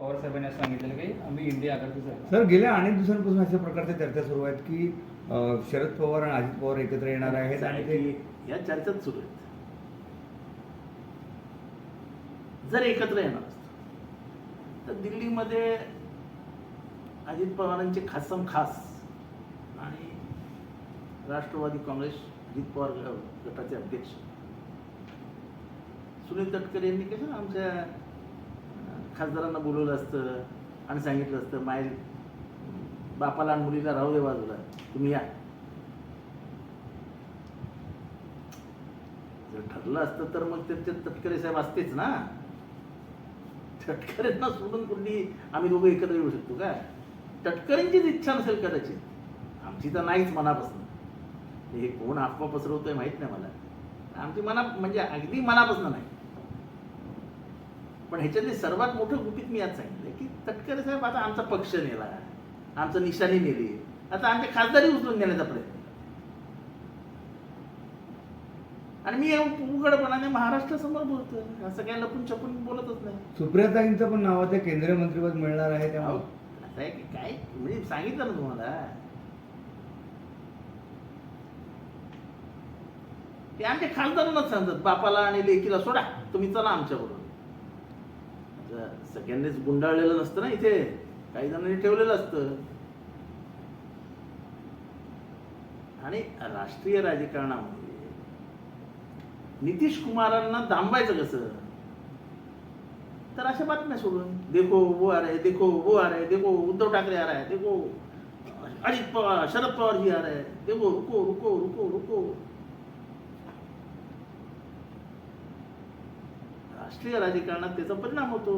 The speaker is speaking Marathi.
पवार साहेबांनी असं सांगितलेलं की आम्ही इंडिया आघाडीचं सर गेल्या अनेक दिवसांपासून अशा प्रकारच्या चर्चा सुरू आहेत की अं, शरद पवार आणि अजित पवार एकत्र येणार आहेत आणि ते या चर्चेत सुरू आहेत. जर एकत्र येणार असतं तर दिल्लीमध्ये अजित पवारांचे खासम खास आणि राष्ट्रवादी काँग्रेस अजित पवार ग- गटाचे अध्यक्ष. सुनील तटकरे यांनी कसं आमच्या खासदारांना बोलवलं असतं आणि सांगितलं असतं माय बापाला आणि मुलीला राहू दे बाजूला तुम्ही या. जर ठरलं असतं तर मग ते तटकरे साहेब असतेच ना. तटकरेंना सोडून कुठली आम्ही दोघं एकत्र येऊ शकतो का? तटकरेंचीच इच्छा नसेल कदाचित. आमची तर नाहीच मनापासून. हे कोण अफवा पसरवतोय माहीत नाही मला. आमची मना म्हणजे अगदी मनापासून नाही. पण ह्याच्यातली सर्वात मोठं गुपित मी आज सांगितलं की तटकरे साहेब आता आमचा पक्ष नेला आमचं निशाणी नेली. आता आमच्या खासदारी उचलून नेण्याचा प्रयत्न. आणि मी उघडपणाने महाराष्ट्रासमोर बोलतोय. असं काय लपून छपून बोलतच नाही. सुप्रियाताईंचं पण नावाचं केंद्रीय मंत्रिपद मिळणार आहे त्यामुळे. असं आहे की काय म्हणजे सांगितलं ना तुम्हाला. ते आमच्या खासदारांनाच सांगतात बापाला आणि लेकीला सोडा तुम्ही चला आमच्याबरोबर. सगळ्यांनीच गुंडाळलेलं नसतं ना इथे. काही जणांनी ठेवलेलं असतं. आणि राष्ट्रीय राजकारणामध्ये नितीश कुमारांना दांबायचं कसं? तर अशा बातम्या सोडून. देखो वो आ रहे देखो वो आ रहे देखो उद्धव ठाकरे आ रहा है देखो अजित पवार शरद पवार जी आ रहे देखो रुको रुको रुको रुको. राष्ट्रीय राजकारणात त्याचा परिणाम होतो.